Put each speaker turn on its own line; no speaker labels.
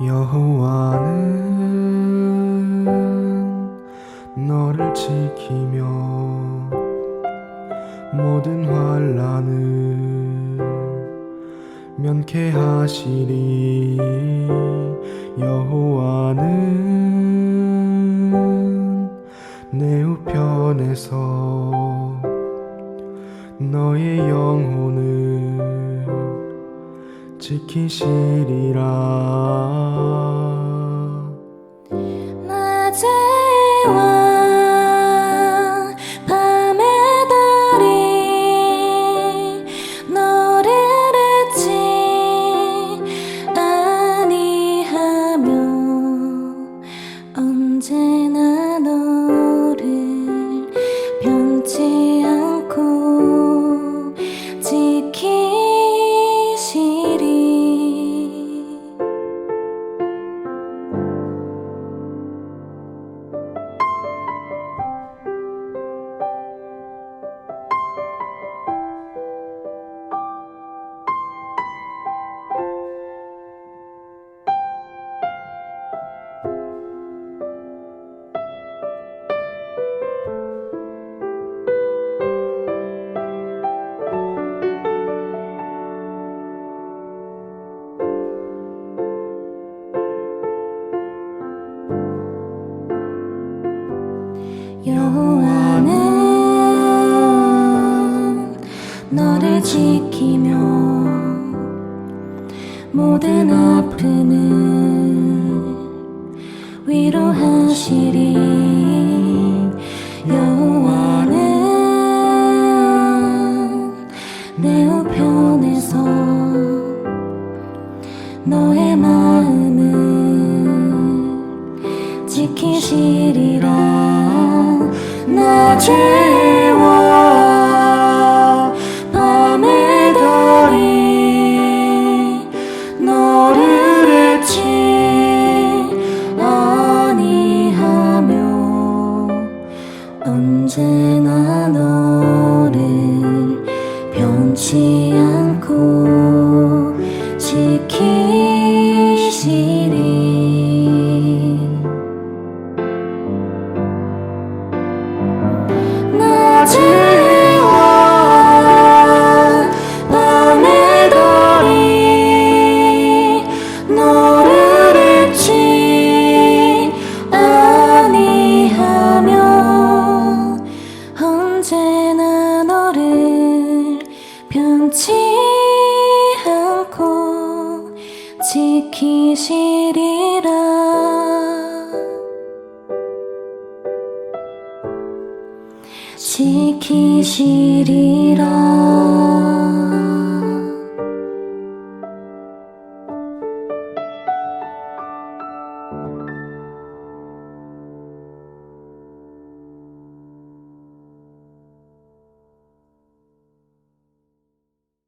여호와는 너를 지키며 모든 환란을 면케하시리. 여호와는 내 우편에서 너의 영혼을 지키시리라
여호와는 너를 지키며 모든 아픔을 위로하시리. 여호와는 내 우편에서 너의 마 아니하며 언제 지키시리라. 지키시리라